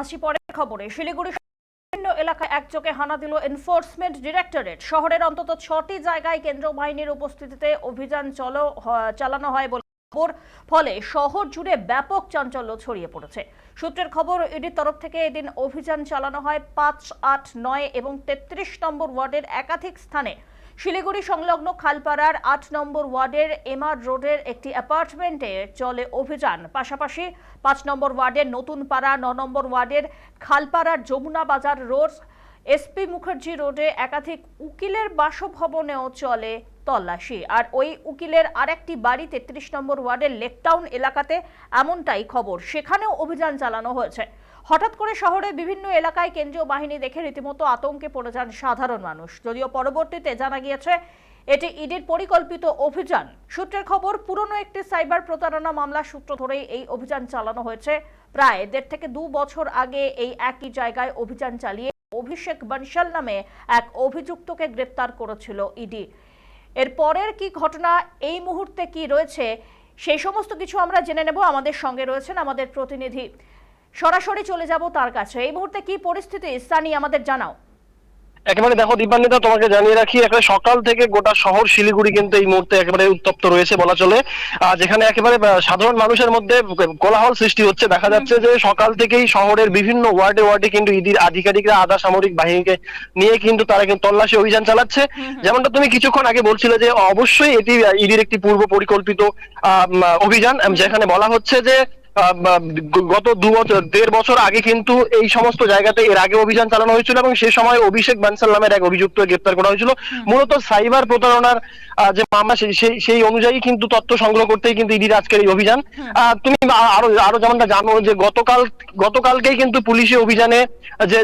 আসি পরের খবরে। শিলিগুড়ি বিভিন্ন এলাকায় একযোগে হানা দিল এনফোর্সমেন্ট ডিরেক্টরেট শহরের অন্তত ছটি জায়গায় কেন্দ্রীয় বাহিনীর উপস্থিতিতে অভিযান চলো চালানো হয় বলে খবর। ফলে শহর জুড়ে ব্যাপক চাঞ্চল্য ছড়িয়ে পড়েছে। সূত্রের খবর, ইডির তরফ থেকে এদিন অভিযান চালানো হয় পাঁচ, আট, নয় এবং তেত্রিশ নম্বর ওয়ার্ডের একাধিক স্থানে। শিলিগুড়ি সংলগ্ন খালপাড়ার আট নম্বর ওয়ার্ডের এমআর রোডের একটি অ্যাপার্টমেন্টে চলে অভিযান। পাশাপাশি পাঁচ নম্বর ওয়ার্ডের নতুন পাড়া ন নম্বর ওয়ার্ডের খালপাড়ার যমুনা বাজার রোড এসপি মুখার্জি রোডে একাধিক উকিলের বাসভবনেও চলে তল্লাশি। আর ওই উকিলের আরেকটি বাড়ি তেত্রিশ নম্বর ওয়ার্ডের লেকটাউন এলাকাতে এমনটাই খবর। সেখানেও অভিযান চালানো হয়েছে। হঠাৎ করে শহরের বিভিন্ন এলাকায় কেন্দ্রীয় বাহিনী দেখে রীতিমতো আতঙ্কে পড়ে যান সাধারণ মানুষ। যদিও পরবর্তীতে জানা গিয়েছে, এটি ইডির পরিকল্পিত অভিযান। সূত্রের খবর, পুরনো একটি সাইবার প্রতারণা মামলার সূত্র ধরেই এই অভিযান চালানো হয়েছে। প্রায় দেড় থেকে দু বছর আগে এই একই জায়গায় অভিযান চালিয়ে অভিষেক বনশাল নামে এক অভিযুক্তকে গ্রেপ্তার করেছিল ইডি। এর পরের কি ঘটনা, এই মুহূর্তে কি রয়েছে, সেই সমস্ত কিছু আমরা জেনে নেব। আমাদের সঙ্গে রয়েছেন আমাদের প্রতিনিধি সরাসরি চলে যাব তার কাছে। এই মুহূর্তে কি পরিস্থিতি? স্থানীয় আমাদের জানাও। একেবারে দেখো দীপান্বিতা তোমাকে জানিয়ে রাখি একেবারে সকাল থেকে গোটা শহর শিলিগুড়ি কিন্তু এই মুহূর্তে একেবারে উত্তপ্ত রয়েছে বলা চলে। যেখানে একেবারে সাধারণ মানুষের মধ্যে কোলাহল সৃষ্টি হচ্ছে। দেখা যাচ্ছে যে সকাল থেকেই শহরের বিভিন্ন ওয়ার্ডে ওয়ার্ডে কিন্তু ইডির আধিকারিকরা আধা সামরিক বাহিনীকে নিয়ে কিন্তু তারা কিন্তু তল্লাশি অভিযান চালাচ্ছে। যেমনটা তুমি কিছুক্ষণ আগে বলছিলে যে অবশ্যই এটি ইডির একটি পূর্ব পরিকল্পিত আহ, অভিযান যেখানে বলা হচ্ছে যে গত দু বছর দেড় বছর আগে কিন্তু এই সমস্ত জায়গাতে এর আগে অভিযান চালানো হয়েছিল এবং সে সময় অভিষেক বানসাল নামের এক অভিযুক্ত গ্রেপ্তার করা হয়েছিল। মূলত সাইবার প্রতারণার যে মামলা সেই- অনুযায়ী কিন্তু তথ্য সংগ্রহ করতেই কিন্তু ইডির আজকের এই অভিযান। আহ, তুমি আরও আরও যেমনটা জানো যে গতকাল গতকালকেই কিন্তু পুলিশি অভিযানে যে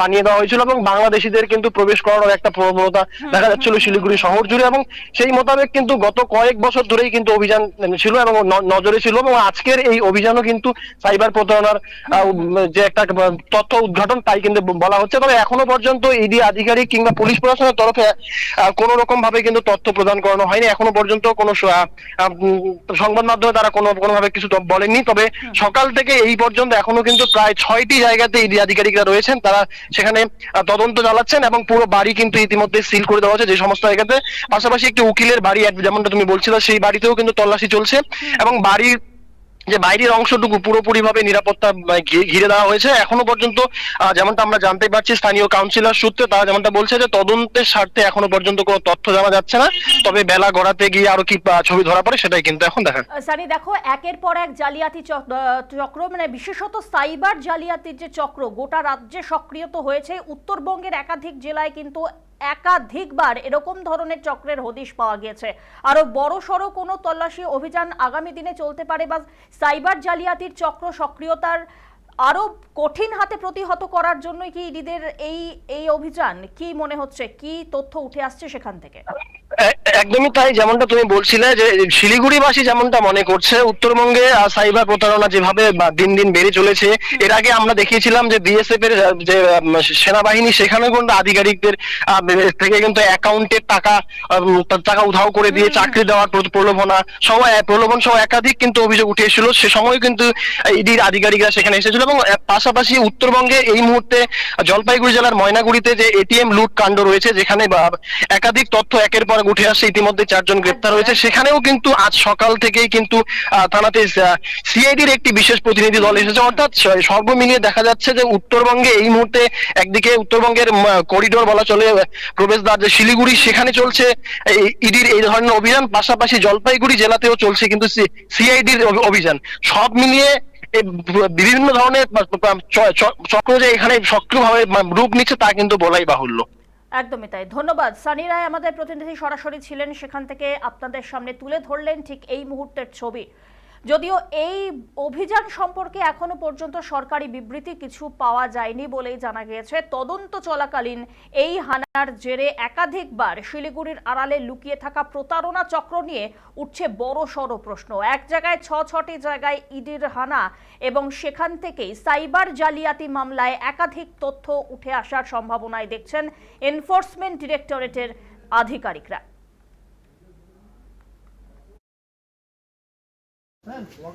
বানিয়ে দেওয়া হয়েছিল এবং বাংলাদেশিদের কিন্তু প্রবেশ করানোর একটা প্রবণতা দেখা যাচ্ছিল শিলিগুড়ি শহর জুড়ে এবং সেই মোতাবেক কিন্তু গত কয়েক বছর ধরেই কিন্তু অভিযান ছিল এবং নজরে ছিল এবং আজকের এই অভিযানও কিন্তু সাইবার প্রতারণার যে একটা তথ্য উদ্ঘাটন তাই কিন্তু বলা হচ্ছে। তবে এখনও পর্যন্ত ইডি আধিকারিক কিংবা পুলিশ প্রশাসনের তরফে কোন রকম ভাবে কিন্তু তথ্য প্রদান করানো হয়নি। এখনও পর্যন্ত কোনো সংবাদ মাধ্যমে তারা কোনো কোনো ভাবে কিছু বলেননি। তবে সকাল থেকে এই পর্যন্ত এখনও কিন্তু প্রায় ছয়টি জায়গাতে ইডি আধিকারিকরা রয়েছেন। তারা সেখানে তদন্ত চালাচ্ছেন এবং পুরো বাড়ি কিন্তু ইতিমধ্যে সিল করে দেওয়া হচ্ছে যে সমস্ত জায়গাতে। পাশাপাশি একটি উকিলের বাড়ি যেমনটা তুমি বলছিলে, সেই বাড়িতেও কিন্তু তল্লাশি চলছে। এবং বাড়ির যে বাইরের অংশটুকু পুরোপুরি ভাবে নিরাপত্তা আহ, ঘিরে দেওয়া হয়েছে। এখনও পর্যন্ত যেমনটা আমরা জানতে পারছি স্থানীয় কাউন্সিলর সূত্রে তারা যেমনটা বলছে যে তদন্তের স্বার্থে এখনও পর্যন্ত কোনো তথ্য জানা যাচ্ছে না। তবে বেলা গড়াতে গিয়ে আরও কি ছবি ধরা পড়ে সেটাই কিন্তু এখন দেখা সানি দেখো একের পর এক জালিয়াতি চক- চক্র মানে বিশেষত সাইবার জালিয়াতির যে চক্র গোটা রাজ্যে সক্রিয় তো হয়েছে। উত্তরবঙ্গের একাধিক জেলায় কিন্তু একাধিকবার এরকম ধরনের চক্রের হদিশ পাওয়া গিয়েছে। আরও বড় সড়ো কোনো তল্লাশি অভিযান আগামী দিনে চলতে পারে বা সাইবার জালিয়াতির চক্র সক্রিয়তার আরও কঠিন হাতে প্রতিহত করার জন্যই কি ইডিদের এই এই অভিযান? কি মনে হচ্ছে? কি তথ্য উঠে আসছে সেখান থেকে? একদমই তাই যেমনটা তুমি বলছিলে যে শিলিগুড়িবাসী যেমনটা মনে করছে উত্তরবঙ্গে সাইবার প্রতারণা যেভাবে দিন দিন বেড়ে চলেছে এর আগে আমরা দেখিয়েছিলাম যে বিএসএফ এর যে সেনাবাহিনী সেখানে কিন্তু আধিকারিকদের থেকে কিন্তু অ্যাকাউন্টের টাকা টাকা উধাও করে দিয়ে চাকরি দেওয়ার প্রলোভনা সহ প্রলোভন সহ একাধিক কিন্তু অভিযোগ উঠে এসেছিল সে সময় কিন্তু ইডির আধিকারিকরা সেখানে এসেছিল এবং পাশাপাশি উত্তরবঙ্গে এই মুহূর্তে জলপাইগুড়ি জেলার ময়নাগুড়িতে যে এটিএম লুট কাণ্ড রয়েছে যেখানে একাধিক তথ্য একের পর উঠে আসছে ইতিমধ্যে চারজন গ্রেপ্তার হয়েছে। সেখানেও কিন্তু আজ সকাল থেকেই কিন্তু থানাতে সিআইডির একটি বিশেষ প্রতিনিধি দল এসেছে। অর্থাৎ স- সর্ব মিলিয়ে দেখা যাচ্ছে যে উত্তরবঙ্গে এই মুহূর্তে একদিকে উত্তরবঙ্গের করিডোর বলা চলে প্রবেশদ্বার যে শিলিগুড়ি সেখানে চলছে ইডির এই ধরনের অভিযান। পাশাপাশি জলপাইগুড়ি জেলাতেও চলছে কিন্তু সিআইডির অভিযান। সব মিলিয়ে বিভিন্ন ধরনের চক্র যে এখানে সক্রিয়ভাবে রূপ নিচ্ছে তা কিন্তু বলাই বাহুল্য। একদমই তাই। ধন্যবাদ। সানি রায় আমাদের প্রতিনিধি সরাসরি ছিলেন সেখান থেকে আপনাদের সামনে তুলে ধরলেন ঠিক এই মুহূর্তের ছবি। যদিও এই অভিযান সম্পর্কে এখনও পর্যন্ত সরকারি বিবৃতি কিছু পাওয়া যায়নি বলেই জানা গিয়েছে। তদন্ত চলাকালীন এই হানার জেরে একাধিকবার শিলিগুড়ির আড়ালে লুকিয়ে থাকা প্রতারণা চক্র নিয়ে উঠছে বড় সড় প্রশ্ন। এক জায়গায় ছ, ছটি জায়গায় ইডির হানা এবং সেখান থেকেই সাইবার জালিয়াতি মামলায় একাধিক তথ্য উঠে আসার সম্ভাবনায় দেখছেন এনফোর্সমেন্ট ডিরেক্টরেটের আধিকারিকরা। হ্যাঁ তো।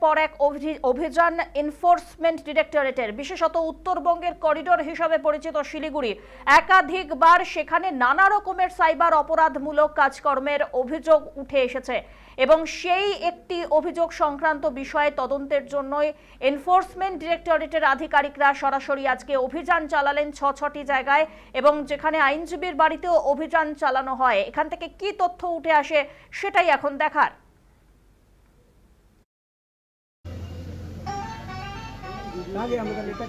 পর এক অভি- অভিযান এনফোর্সমেন্ট ডিরেক্টরেটের বিশেষত উত্তরবঙ্গের করিডোর হিসাবে পরিচিত শিলিগুড়ি। একাধিকবার সেখানে নানা রকমের সাইবার অপরাধমূলক কাজকর্মের অভিযোগ উঠে এসেছে। এবং সেই একটি অভিযোগ সংক্রান্ত বিষয়ে তদন্তের জন্যই এনফোর্সমেন্ট ডিরেক্টরেটের আধিকারিকরা সরাসরি আজকে অভিযান চালালেন ছ, ছটি জায়গায় এবং যেখানে আইনজীবীর বাড়িতেও অভিযান চালানো হয়। এখান থেকে কি তথ্য উঠে আসে সেটাই এখন দেখার। আগে আমাদের এটা